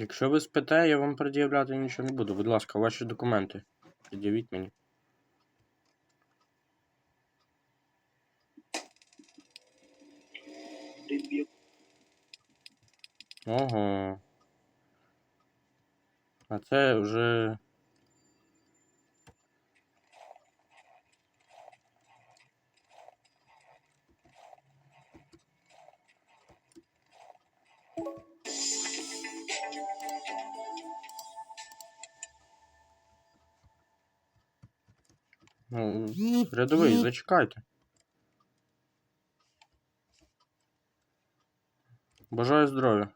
Якщо ви спите, я вам пред'являти нічого не буду. Будь ласка, ваші документи. Пред'явіть мені. Ого. А це вже. Ну, рядовий, зачекайте. Бажаю здоров'я.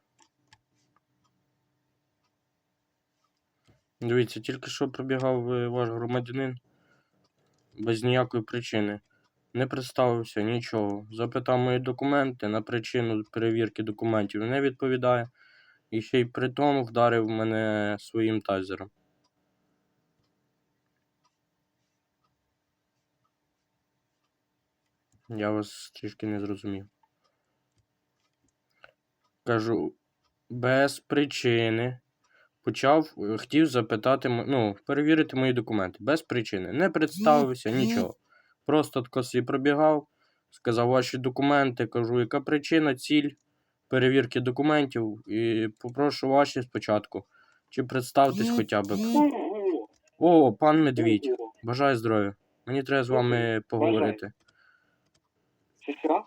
Дивіться, тільки що пробігав е, ваш громадянин без ніякої причини. Не представився нічого. Запитав мої документи на причину перевірки документів. Не відповідає. І ще й при тому вдарив мене своїм тазером. Я вас трішки не зрозумів. Кажу, без причини. Почав, е, хотів запитати, ну, перевірити мої документи. Без причини. Не представився, нічого. Просто тако пробігав, сказав ваші документи, кажу, яка причина, ціль перевірки документів. І попрошу ваші спочатку. Чи представтесь хоча б. О, пан Медвідь. Бажаю здоров'я. Мені треба з вами поговорити. Це що?